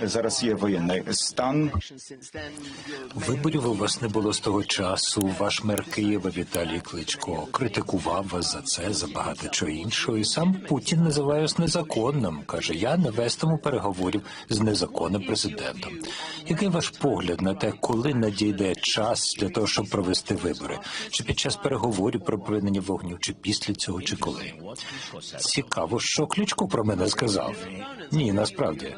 Зараз є воєнний стан. Виборів у вас не було з того часу. Ваш мер Києва Віталій Кличко критикував вас за це, за багато чого іншого. І сам Путін називає вас незаконним. каже: я не вестиму переговорів з незаконним президентом. Який ваш погляд на те, коли надійде час для того, щоб провести вибори? Чи під час переговорів про припинення вогню, чи після цього, чи коли? Цікаво, що Кличко про мене сказав. Ні, насправді.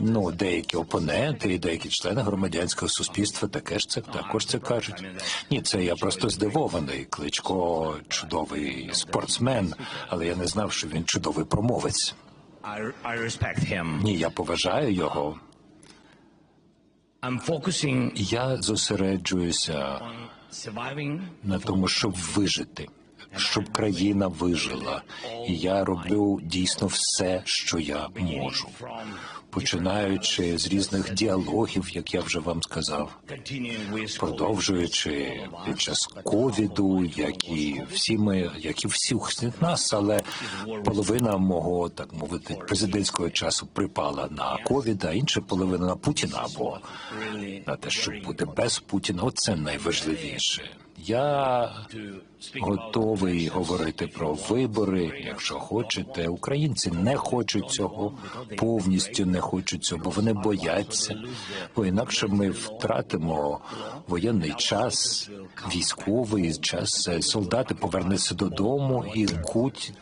Ну, деякі опоненти і деякі члени громадянського суспільства таке ж це також це кажуть. Ні, це я просто здивований. Кличко чудовий спортсмен, але я не знав, що він чудовий промовець. Ні, я поважаю його. Я зосереджуюся на тому, щоб вижити, щоб країна вижила. І я роблю дійсно все, що я можу, починаючи з різних діалогів, як я вже вам сказав. продовжуючи під час ковіду, як і всі ми, як і всіх нас, але половина мого так мовити президентського часу припала на ковід, а інша половина на Путіна або на те, щоб бути без Путіна. Оце найважливіше. Я готовий говорити про вибори, якщо хочете. Українці не хочуть цього, повністю не хочуть цього, бо вони бояться. Бо інакше ми втратимо воєнний час, військовий час. Солдати повернуться додому, і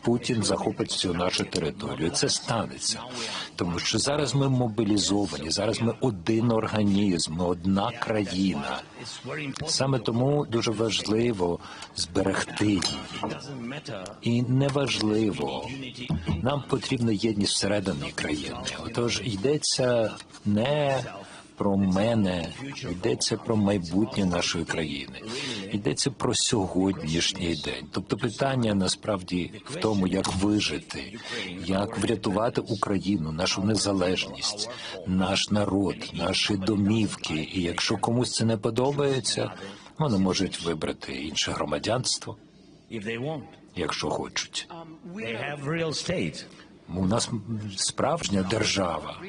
Путін захопить всю нашу територію. Це станеться, тому що зараз ми мобілізовані. Зараз ми один організм, ми одна країна. Саме тому дуже важливо зберегти її. І неважливо, нам потрібна єдність всередині країни. Отож йдеться не про мене, йдеться про майбутнє нашої країни, йдеться про сьогоднішній день. Тобто питання насправді в тому, як вижити, як врятувати Україну, нашу незалежність, наш народ, наші домівки. І якщо комусь це не подобається, вони можуть вибрати інше громадянство якщо хочуть. У нас справжня держава.